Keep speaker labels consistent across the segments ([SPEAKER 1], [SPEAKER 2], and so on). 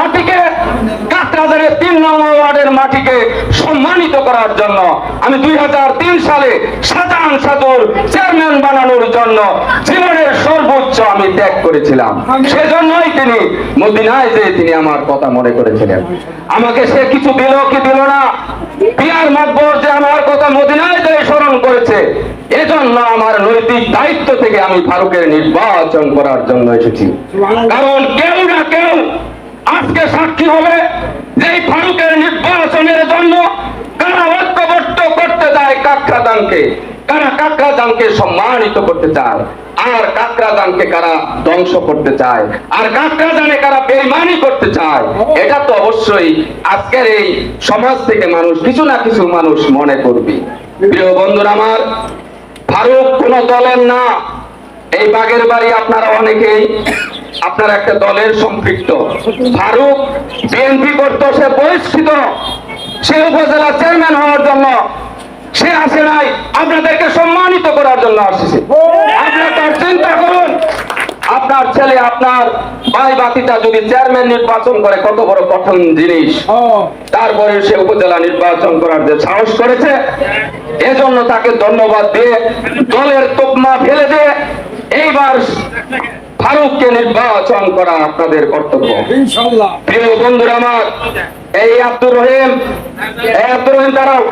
[SPEAKER 1] মাটিকে কাকরাজারের তিন নম্বর ওয়ার্ডের মাটিকে সম্মানিত করার জন্য আমি দুই সালে শাহজাহান সাধুর চেয়ারম্যান বানানোর জন্য জীবনের সর্বোচ্চ আমি ত্যাগ করেছিলাম। সেজন্যই তিনি মদিনায় যে তিনি আমার কথা মনে করেছিলেন। আমাকে সে কিছু দিল কি দিল না? পিয়ার মাকবর যে আমার কথা মদিনায় যে স্মরণ করেছে, এজন্য আমার নৈতিক দায়িত্ব থেকে আমি ফারুকের নির্বাচন করার জন্য এসেছি। কারণ কেউ না কেউ আজকে সাক্ষী হবে যে ফারুকের নির্বাচনের জন্য কারা ঐক্যবদ্ধ করতে চায় কাকরাদানকে কারা কাকরাদানকে সম্মানিত করতে চায়, আর কাকরাদানকে কারা ধ্বংস করতে চায়, আর কাকরাদানে কারা বেইমানি করতে চায়, এটা তো অবশ্যই আজকের এই সমাজ থেকে মানুষ, কিছু না কিছু মানুষ মনে করবে। প্রিয় বন্ধুরা আমার, ফারুক কোন দলের না। এই বাগের বাড়ি আপনারা অনেকেই আপনার একটা দলের সম্পৃক্ত। ফারুক বিএনপি করতো, সে বহিষ্কৃত। সে উপজেলা চেয়ারম্যান হওয়ার জন্য সে আসে নাই। আপনাদেরকে সম্মানিত করার জন্য আসছে। আপনারা তার চিন্তা করুন। আপনার ছেলে, আপনার ভাই বাতিটা যদি চেয়ারম্যান নির্বাচন করে, কত বড় কঠিন জিনিস। তারপরে সে উপজেলা নির্বাচন করার যে সাহস করেছে, এজন্য তাকে ধন্যবাদ দিয়ে দলের তোপমা ফেলে দিয়ে এইবার ফারুককে নির্বাচন করা আপনাদের কর্তব্য। প্রিয় বন্ধুরা আমার এই আব্দুর রহিম এই আব্দুর রহিম দাঁড়াও।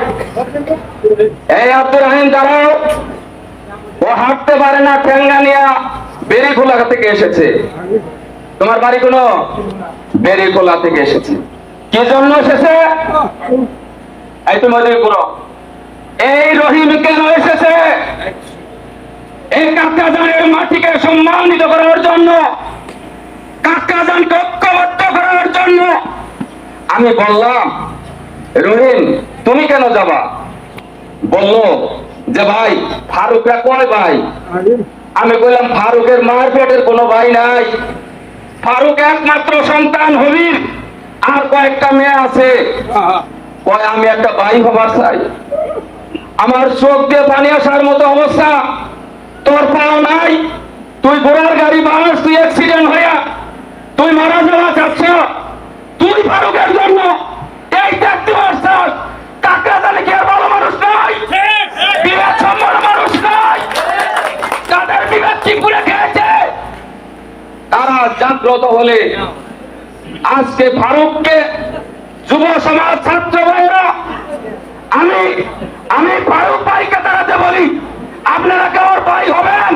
[SPEAKER 1] এই আব্দুর রহিম দাঁড়াও। ও হাঁটতে পারে না ঠেঙ্গা নিয়া বেরিখোলা থেকে এসেছে। তোমার বাড়ি কোনো? বেরিখোলা থেকে এসেছে। কি জন্য এসেছে? এই তোমাদের কোনো এই রহিম কেন এসেছে? মাটিকে সম্মানিত করার জন্য করার জন্য আমি বললাম, রহিম, তুমি কেন যাবা? বলল যে ভাই, ফারুকরা কয় ভাই? আমি বললাম, ফারুকের মার পেটের কোনো ভাই নাই। ফারুক একমাত্র সন্তান হবির, আর কয়েকটা মেয়ে আছে। কয়, আমি একটা ভাই হবার চাই। আমার চোখ দিয়ে পানি আসার মতো অবস্থা। তোর পাও নাই। তুই ঘোড়ার গাড়ি মানুষ তুই অ্যাক্সিডেন্ট হইয়া তুই মারা যাওয়া যাচ্ছ। তুই ফারুকের জন্য এই দেখতে পারছস কাকা জানে কি আর ভালো মানুষ নাই বিরাট সম্মান মানুষ নাই তাদের বিরাট চিপুরে খেয়েছে? তারা জাগ্রত হলে আজকে ফারুককে যুব সমাজ ছাত্র ভাইরা আমি আমি ফারুক ভাইকে দাঁড়াতে বলি আপনারা কেউ ভাই হবেন?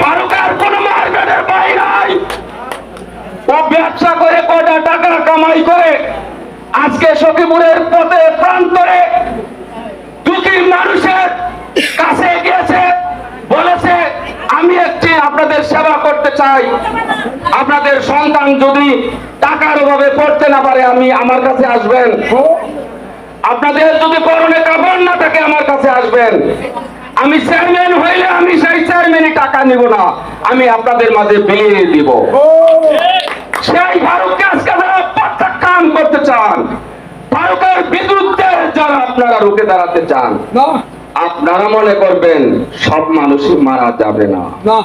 [SPEAKER 1] ফারুক আর কোন মার্কেটের ভাই নাই। ও ব্যবসা করে কটা টাকা কামাই করে আজকে সখীপুরের পথে প্রান্তরে দুঃখী মানুষের কাছে গিয়েছে বলেছে আমি একটি আপনাদের সেবা করতে চাই। আপনাদের সন্তান যদি টাকার অভাবে পড়তে না পারে আমি আমার কাছে আসবেন। আপনাদের যদি পরনে কাপড় না থাকে আমার কাছে আসবেন আমি চেয়ারম্যান হইলে আমি সেই চেয়ারম্যানই টাকা নিব না। আমি আপনাদের মাঝে বিলিয়ে দিব। সেই ফারুককে আজকে যারা প্রত্যাখ্যান করতে চান ফারুকের বিরুদ্ধে যারা আপনারা রুখে দাঁড়াতে চান আপনারা মনে করবেন সব মানুষই মারা যাবে না।
[SPEAKER 2] না।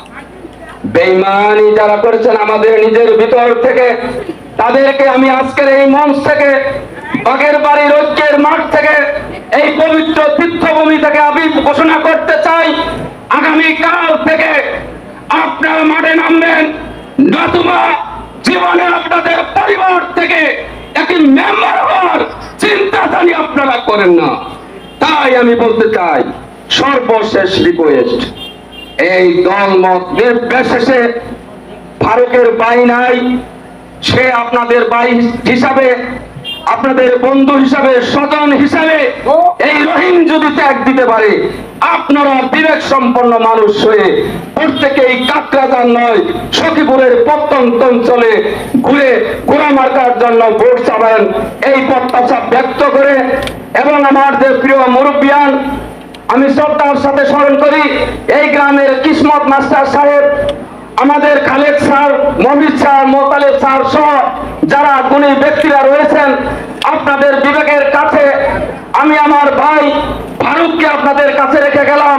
[SPEAKER 1] বেইমানি যারা করেছেন আমাদের নিজের ভিতর থেকে তাদেরকে আমি আজকের এই মঞ্চ থেকে বাগের বাড়ির ঐক্যের মাঠ থেকে এই পবিত্র তীর্থভূমি থেকে আমি ঘোষণা করতে চাই, আগামী কাল থেকে আপনারা মাঠে নামবেন, নতুবা জীবনে আপনাদের পরিবার থেকে একটি মেম্বার হওয়ার চিন্তা জানি আপনারা করেন না। তাই আমি বলতে চাই, সর্বশেষ রিকোয়েস্ট এই দল মত নির্বিশেষে ফারুকের বাই নাই, সে আপনাদের বাই হিসাবে আপনাদের বন্ধু হিসাবে স্বজন হিসাবে এই রহিম যদি ত্যাগ দিতে পারে আপনারা বিবেক সম্পন্ন মানুষ হয়ে প্রত্যেকেই কাকরাজান নয় সখীপুরের প্রত্যন্ত অঞ্চলে ঘুরে ঘোরা মার্কার জন্য ভোট চাবেন। এই প্রত্যাশা ব্যক্ত করে এবং আমার যে প্রিয় মুরব্বিয়ান আমি শ্রদ্ধার সাথে স্মরণ করি এই গ্রামের কিসমত মাস্টার সাহেব আমাদের Khaled sir মমিদ sir, Motaleb sir সহ যারা গুণী ব্যক্তিরা রয়েছেন, আপনাদের বিবেকের কাছে আমি আমার ভাই ফারুককে আপনাদের কাছে রেখে গেলাম।